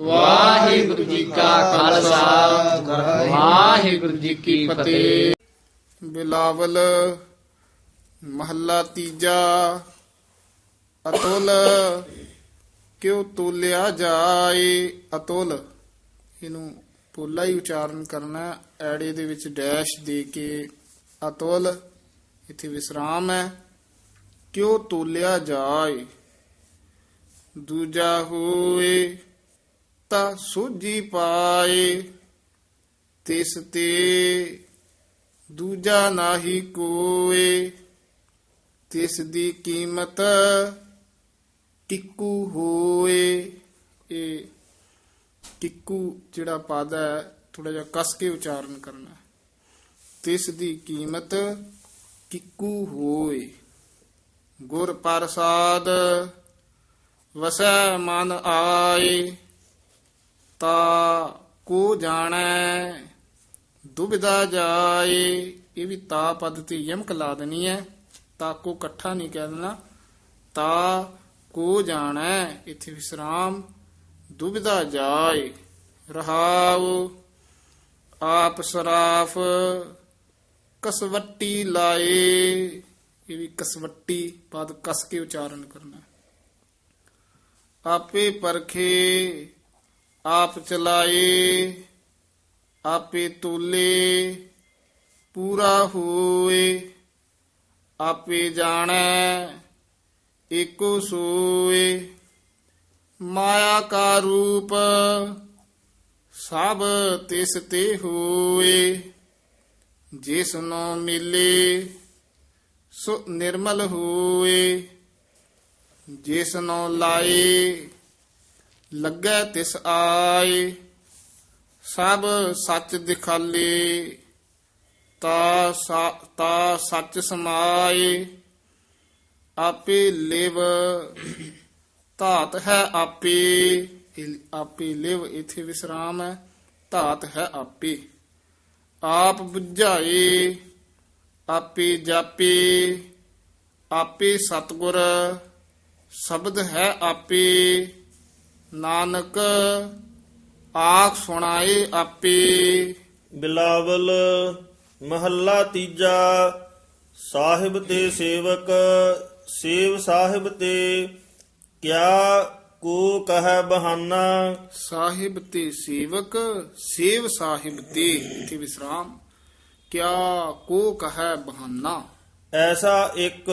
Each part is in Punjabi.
ਵਾਹਿਗੁਰੂ ਜੀ ਕਾ ਖਾਲਸਾ। ਵਾਹਿਗੁਰੂ ਜੀ ਕੀ ਫਤਿਹ। ਬਿਲਾਵਲ, ਮਹੱਲਾ ਤੀਜਾ, ਅਤੁਲ, ਕਿਉ ਤੁਲਿਆ ਜਾਏ ਅਤੁਲ? ਇਹਨੂੰ ਪੋਲਾ ਹੀ ਉਚਾਰਨ ਕਰਨਾ ਹੈ। ਐੜੇ ਦੇ ਵਿੱਚ ਡੈਸ਼ ਦੇ ਕੇ ਅਤੁਲ, ਇੱਥੇ ਵਿਸਰਾਮ ਹੈ। ਕਿਉ ਤੋਲਿਆ ਜਾਏ? ਦੂਜਾ ਹੋਏ ਤਾਂ ਸੂਝੀ ਪਾਏ, ਤਿਸ ਤੇ ਦੂਜਾ ਨਾਹੀ ਕੋਏ, ਤਿਸ ਦੀ ਕੀਮਤ ਟਿੱਕੂ ਹੋਏ। ਇਹ ਟਿੱਕੂ ਜਿਹੜਾ ਪਦ ਹੈ ਥੋੜਾ ਜਿਹਾ ਕਸ ਕੇ ਉਚਾਰਨ ਕਰਨਾ ਹੈ। ਤਿਸ ਦੀ ਕੀਮਤ ਟਿੱਕੂ ਹੋਏ। ਗੁਰ ਪ੍ਰਸਾਦ ਵਸੈ ਮਨ ਆਏ। ਤਾ ਕੋ ਜਾਣੈ, ਦੁਬਿਧਾ ਜਾਏ। ਇਹ ਵੀ ਤਾ ਪਦ ਤੇ ਯਮਕ ਲਾ ਦੇਣੀ ਹੈ। ਤਾ ਕੋ ਇਕੱਠਾ ਨਹੀਂ ਕਹਿ ਦੇਣਾ। ਤਾ ਕੋ ਜਾਣੈ, ਇੱਥੇ ਵਿਸਰਾਮ। ਦੁਬਿਧਾ ਜਾਏ। ਰਹਾਉ, ਆਪ ਸਰਾਫ, ਕਸਵੱਟੀ ਲਾਏ। ਇਹ ਵੀ ਕਸਵੱਟੀ ਪਦ ਕਸ ਕੇ ਉਚਾਰਨ ਕਰਨਾ। ਆਪੇ ਪਰਖੇ ਆਪ ਚਲਾਏ ਆਪੇ ਤੋਲੇ, ਪੂਰਾ ਹੋਏ। ਆਪੇ ਜਾਣੈ ਏਕੋ ਸੋਏ। ਮਾਇਆ ਕਾ ਰੂਪ ਸਭ ਤਿਸ ਤੇ ਹੋਏ। ਜਿਸ ਨੂੰ ਮਿਲੇ, ਸੋ ਨਿਰਮਲ ਹੋਏ। ਜਿਸ ਨੂੰ ਲਾਏ ਲੱਗੈ ਤਿਸ ਆਏ, ਸਭ ਸੱਚ ਦਿਖਾਲੇ, ਤਾ ਤਾ ਸੱਚ ਸਮਾਏ, ਆਪੇ ਲਿਵ ਧਾਤ ਹੈ ਆਪੇ ਆਪੇ ਲਿਵ, ਇਥੇ ਵਿਸਰਾਮ ਹੈ, ਧਾਤ ਹੈ ਆਪੇ। ਆਪ ਬੁਝਾਏ, ਆਪੇ ਜਾਪੇ, ਆਪੇ ਸਤਗੁਰ, ਸ਼ਬਦ ਹੈ ਆਪੇ। ਨਾਨਕ ਆਖ ਸੁਣਾਏ ਆਪੇ। ਬਿਲਾਵਲ ਮਹੱਲਾ ਤੀਜਾ ਸਾਹਿਬ ਤੇ ਸੇਵਕ ਸੇਵ ਸਾਹਿਬ ਤੇ ਕਿਆ ਕੋ ਕਹੈ ਬਹਾਨਾ। ਸਾਹਿਬ ਤੇ ਸੇਵਕ ਸੇਵ ਸਾਹਿਬ ਤੇ ਇਥੇ ਵਿਸਰਾਮ। ਕਿਆ ਕੋ ਕਹੈ ਬਹਾਨਾ। ਐਸਾ ਇੱਕ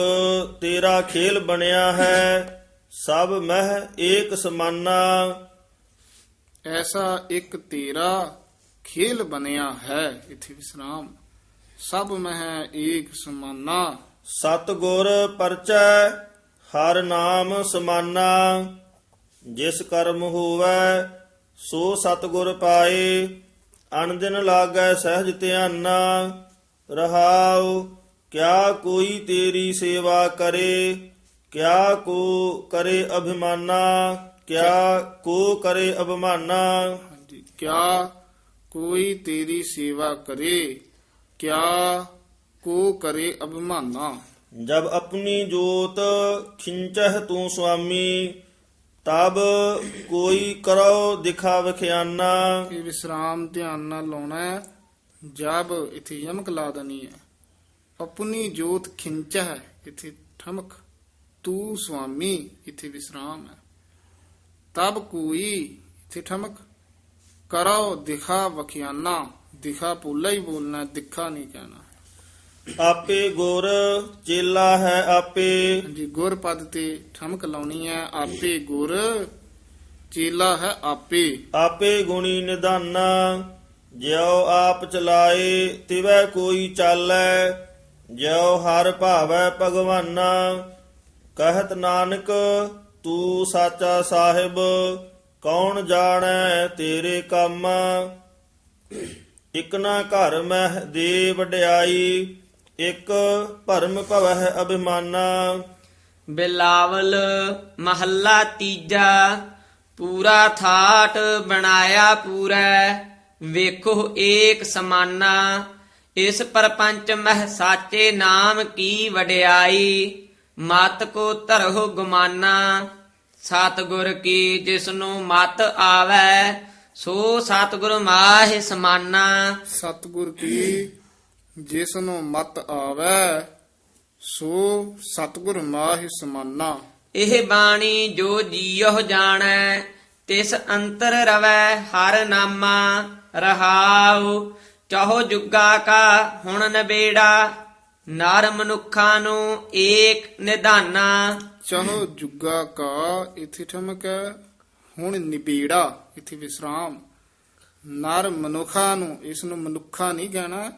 ਤੇਰਾ ਖੇਲ ਬਣਿਆ ਹੈ। ਸਭ ਮਹਿ ਏਕ ਸਮਾਨਾ। ਐਸਾ ਇੱਕ ਤੇਰਾ ਖੇਲ ਬਣਿਆ ਹੈ ਇਥੇ ਵਿਸਰਾਮ। ਸਭ ਮਹਿ ਏਕ ਸਮਾਨਾ। ਸਤਗੁਰ ਪਰਚੈ ਹਰ ਨਾਮ ਸਮਾਨਾ। ਜਿਸ ਕਰਮ ਹੋਵੈ ਸੋ ਸਤਗੁਰ ਪਾਏ। ਅਨਦਿਨ ਲਾਗੈ ਸਹਿਜ ਧਿਆਨਾ। ਰਹਾਉ ਕਿਆ ਕੋਈ ਤੇਰੀ ਸੇਵਾ ਕਰੇ। ਕਿਆ ਕੋ ਕਰੇ ਅਭਿਮਾਨਾ ਕਿਆ ਕੋ ਕਰੇ ਅਭਿਮਾਨਾ? ਹਾਂਜੀ ਕਿਆ ਕੋਈ ਤੇਰੀ ਸੇਵਾ ਕਰੇ ਕਿਆ ਕੋ ਕਰੇ ਅਭਿਮਾਨਾ? ਜਬ ਆਪਣੀ ਜੋਤ ਖਿੰਚਹਿ ਤੂੰ ਸੁਆਮੀ ਤਬ ਕੋਈ ਕਰੋ ਦਿਖਾ ਵਖਿਆਨਾ ਇਹ ਵਿਸਰਾਮ ਧਿਆਨ ਨਾਲ ਲਾਉਣਾ ਹੈ ਜਬ ਇਥੇ ਯਮਕ ਲਾ ਦਨੀ ਹੈ। ਆਪਣੀ ਜੋਤ ਖਿੰਚਹਿ ਇਥੇ ਠਮਕ। ਤੂੰ ਸੁਆਮੀ ਇਥੇ ਵਿਸਰਾਮ ਹੈ। ਤਬ ਕੋਈ ਇਥੇ ਠਮਕ। ਕਰੋ ਦਿਖਾ ਵਖਿਆਨਾ ਦਿਖਾ ਪੂਲਾ ਹੀ ਬੋਲਣਾ ਦਿਖਾ ਨਹੀਂ ਕਹਿਣਾ। ਆਪੇ ਗੁਰ ਚੇਲਾ ਹੈ ਆਪੇ। ਜੀ ਗੁਰ ਪਦ ਤੇ ਠਮਕ ਲਾਉਣੀ ਹੈ ਆਪੇ ਗੁਰ ਚੇਲਾ ਹੈ ਆਪੇ। ਆਪੇ ਗੁਣੀ ਨਿਦਾਨਾ ਜਿਉ ਆਪ ਚਲਾਏ ਤਿਵੈ ਕੋਈ ਚਾਲੈ ਜਿਉ ਹਰ ਭਾਵੈ ਭਗਵਾਨਾ। ਕਹਿਤ ਨਾਨਕ, ਤੂੰ ਸਾਚਾ ਸਾਹਿਬ, ਕੌਣ ਜਾਣੈ ਤੇਰੇ ਕੰਮ? ਇਕ ਨਾ ਘਰ ਮਹਿ ਦੇ ਵਡਿਆਈ ਇਕ ਭਰਮ ਭਵਹਿ ਅਭਿਮਾਨਾ। ਬਿਲਾਵਲ ਮਹੱਲਾ ਤੀਜਾ, ਪੂਰਾ ਥਾਟ ਬਣਾਇਆ ਪੂਰਾ, ਵੇਖੋ ਏਕ ਸਮਾਨਾ। ਇਸ ਪਰਪੰਚ ਮਹਿ ਸਾਚੇ ਨਾਮ ਕੀ ਵਡਿਆਈ? ਮਤ ਕੋ ਧਰਹੁ ਗੁਮਾਨਾ ਸਤਿਗੁਰ ਕੀ ਜਿਸਨੂੰ ਮਤ ਆਵੈ ਸੋ ਸਤਿਗੁਰ ਮਾਹਿ ਸਮਾਨਾ। ਸਤਿਗੁਰ ਕੀ ਜਿਸ ਨੂੰ ਮਤ ਆਵੈ ਸੋ ਸਤਿਗੁਰ ਮਾਹਿ ਸਮਾਨਾ। ਇਹ ਬਾਣੀ ਜੋ ਜੀਉ ਜਾਣੈ ਤਿਸ ਅੰਤਰ ਰਵੈ ਹਰ ਨਾਮਾ ਰਹਾਉ ਚਾਹੋ ਜੁਗਾ ਕਾ ਹੁਣ ਨਬੇੜਾ। ਨਰ ਮਨੁੱਖਾਂ ਨੂੰ ਏਕ ਨਿਧਾਨਾ। ਚਾਹੋ ਜੁਗਾ ਕਾ ਇਥੇ ਠਮਕ ਹੈ ਹੁਣ ਨਿਬੇੜਾ ਇਥੇ ਵਿਸਰਾਮ। ਨਰ ਮਨੁੱਖਾ ਨੂੰ ਇਸ ਨੂੰ ਮਨੁੱਖਾ ਨਹੀਂ ਕਹਿਣਾ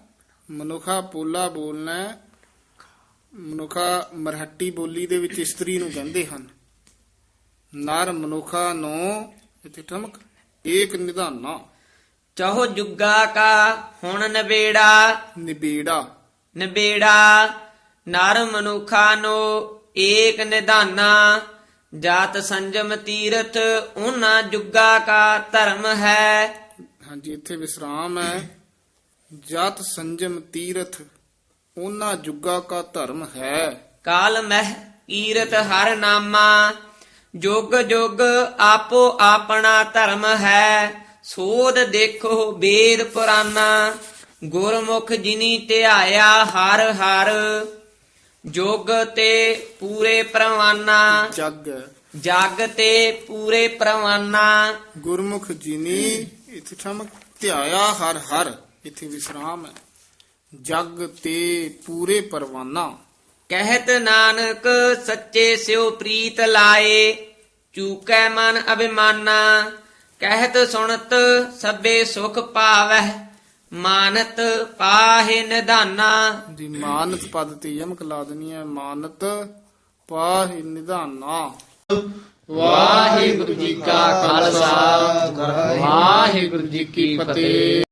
ਮਨੁੱਖਾ ਪੋਲਾ ਬੋਲਣਾ। ਮਨੁੱਖਾ ਮਰਹੱਟੀ ਬੋਲੀ ਦੇ ਵਿੱਚ ਇਸਤਰੀ ਨੂੰ ਕਹਿੰਦੇ ਹਨ। ਨਰ ਮਨੁੱਖਾ ਨੂੰ ਇਥੇ ਠਮਕ ਏਕ ਨਿਧਾਨਾ। ਚਾਹੋ ਜੁਗਾ ਕਾ ਹੁਣ ਨਬੇੜਾ। ਨਿਬੇੜਾ। ਨਿਬੇੜਾ ਨਰ ਮਨੁੱਖਾਂ ਨੂੰ ਏਕ ਨਿਧਾਨਾ ਜਾਤ ਸੰਜਮ ਤੀਰਥ ਉਹਨਾਂ ਜੁਗਾ ਕਾ ਧਰਮ ਹੈ। ਹਾਂਜੀ ਇੱਥੇ ਵਿਸਰਾਮ ਹੈ। ਜਤ ਸੰਜਮ ਤੀਰਥ ਉਹਨਾਂ ਜੁਗਾ ਕਾ ਧਰਮ ਹੈ। ਕਾਲ ਮਹਿ ਕੀਰਤ ਹਰ ਨਾਮਾ ਜੁਗ ਜੁਗ ਆਪੋ ਆਪਣਾ ਧਰਮ ਹੈ। ਸੋਧ ਦੇਖੋ ਵੇਦ ਪੁਰਾਨਾ। ਗੁਰਮੁਖ ਜਿਨੀ ਧਿਆਇਆ ਹਰ ਹਰ ਜੁਗ ਤੇ ਪੂਰੇ ਪ੍ਰਵਾਨਾ। ਜਗ। ਜਗ ਤੇ ਪੂਰੇ ਪ੍ਰਵਾਨਾ। ਗੁਰਮੁਖ ਜੀਨੀ ਇਥੇ ਠਮਕ ਧਿਆਇਆ ਹਰ ਹਰ ਇਥੇ ਵਿਸਰਾਮ ਹੈ। ਜਗ ਤੇ ਪੂਰੇ ਪਰਵਾਨਾ। ਕਹਿਤ ਨਾਨਕ ਸੱਚੇ ਸਿਉ ਪ੍ਰੀਤ ਲਾਏ ਚੂਕੈ ਮਨ ਅਭਿਮਾਨਾ। ਕਹਿਤ ਸੁਣਤ ਸਭੇ ਸੁਖ ਪਾਵਹਿ ਮਾਨਤ ਪਾਹੇ ਨਿਧਾਨਾ। ਦੀ ਮਾਨਤ ਪਦ ਤੇ ਯਮਕ ਲਾ ਦੇਣੀ ਹੈ ਮਾਨਤ ਪਾਹਿ ਨਿਧਾਨਾ। ਵਾਹਿਗੁਰੂ ਜੀ ਕਾ ਖਾਲਸਾ। ਵਾਹਿਗੁਰੂ ਜੀ ਕੀ ਫਤਿਹ।